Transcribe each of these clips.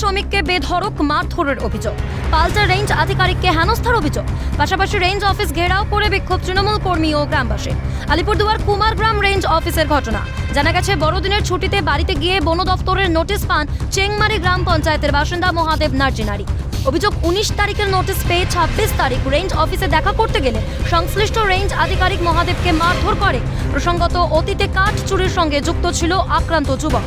শ্রমিককে বেধড়ক মারধরের অভিযোগ। পাল্টা রেঞ্জ আধিকারিককে হেনস্থার অভিযোগ। পাশাপাশি রেঞ্জ অফিস ঘেরাও করে বিক্ষোভ তৃণমূল কর্মী ও গ্রামবাসী। আলিপুরদুয়ার কুমারগ্রাম রেঞ্জ অফিসের ঘটনা। জানা গেছে, বড়দিনের ছুটিতে বাড়িতে গিয়ে বন দফতরের নোটিশ পান চেংমারি গ্রাম পঞ্চায়েতের বাসিন্দা মহাদেব নার্জিনারি অভিযোগ, উনিশ তারিখের নোটিশ পেয়ে ছাব্বিশ তারিখ রেঞ্জ অফিসে দেখা করতে গেলে সংশ্লিষ্ট রেঞ্জ আধিকারিক মহাদেবকে মারধর করে। প্রসঙ্গত, অতীতে কাঠ চুরির সঙ্গে যুক্ত ছিল আক্রান্ত যুবক।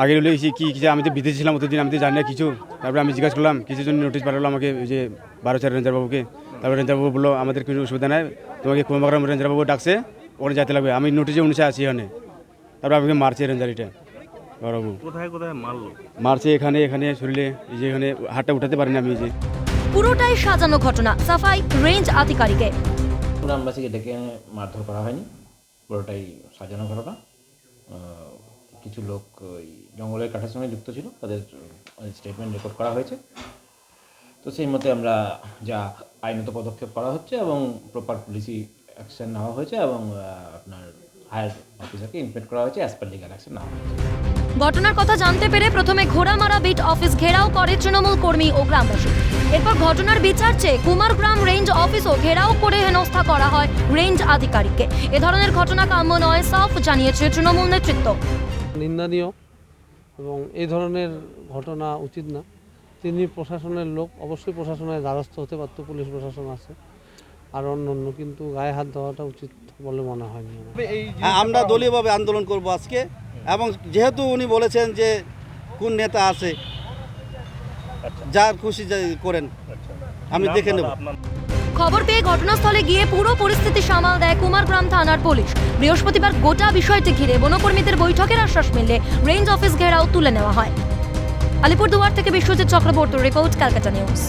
আগে হলে কি কি কিছু আমি তো বিদেশে ছিলাম অতদিন আমি তো জানি না কিছু। তারপরে আমি জিজ্ঞাসা করলাম কিছু জন্য নোটিশ পাঠালো আমাকে যে বারো চার রেঞ্জার বাবুকে। তারপরে রেঞ্জার বাবু বলল আমাদের কিছু অসুবিধা নাই তোমাকে কুমারগ্রাম রেঞ্জার বাবু ডাকছে ওখানে যেতে লাগবে। আমি নোটিশে উনিশে আছি এখানে। তারপরে আমাকে মারছে রেঞ্জারিটা বাবু। কোথায় কোথায় মারলো? মারছে এখানে এখানে শরীরে এই যে এখানে হাতটা উঠাতে পারিনি আমি যে। পুরোটাই সাজানো ঘটনা সাফাই রেঞ্জ আধিকারিকের। গ্রামবাসীকে ডেকে মারধর করা হয়নি পুরোটাই সাজানো ঘটনা। কিছু লোক ওই জঙ্গলের কাঠের সঙ্গে যুক্ত ছিল, তাদের স্টেটমেন্ট রেকর্ড করা হয়েছে। তো সেই মতে আমরা যা আইনত পদক্ষেপ করা হচ্ছে এবং প্রপার পুলিশি অ্যাকশন নেওয়া হয়েছে এবং আপনার হায়ার অফিসারকে ইনভেট করা হয়েছে অ্যাজ পার লিগাল অ্যাকশন নেওয়া হয়েছে। ঘটনার কথা জানতে পেরে প্রথমে ঘোড়ামারা বিট অফিস ঘেরাও করে তৃণমূল কর্মী ও গ্রামবাসী। এরপর ঘটনার বিচার চেয়ে কুমারগ্রাম রেঞ্জ অফিসও ঘেরাও করে হেনস্থা করা হয় রেঞ্জ আধিকারিককে। এ ধরনের ঘটনা কাম্য নয়, সাফ জানিয়েছে তৃণমূল নেতৃত্ব। নিন্দনীয় এবং এই ধরনের ঘটনা উচিত না। তিনি প্রশাসনের লোক অবশ্যই প্রশাসনের দ্বারস্থ হতে পারতো পুলিশ প্রশাসন আছে আর অন্য অন্য কিন্তু গায়ে হাত দেওয়াটা উচিত বলে মনে হয়নি হ্যাঁ, আমরা দলীয়ভাবে আন্দোলন করব আজকে এবং যেহেতু উনি বলেছেন যে কোন নেতা আছে যার খুশি করেন আমি দেখে নেব। খবর পেয়ে ঘটনাস্থলে গিয়ে পুরো পরিস্থিতি সামাল দেয় কুমারগ্রাম থানার পুলিশ। বৃহস্পতিবার গোটা বিষয়টি ঘিরে বনকর্মীদের বৈঠকের আশ্বাস মিললে রেঞ্জ অফিস ঘেরাও তুলে নেওয়া হয়। আলিপুরদুয়ার থেকে বিশ্বজিৎ চক্রবর্তীর রিপোর্ট, ক্যালকাটা নিউজ।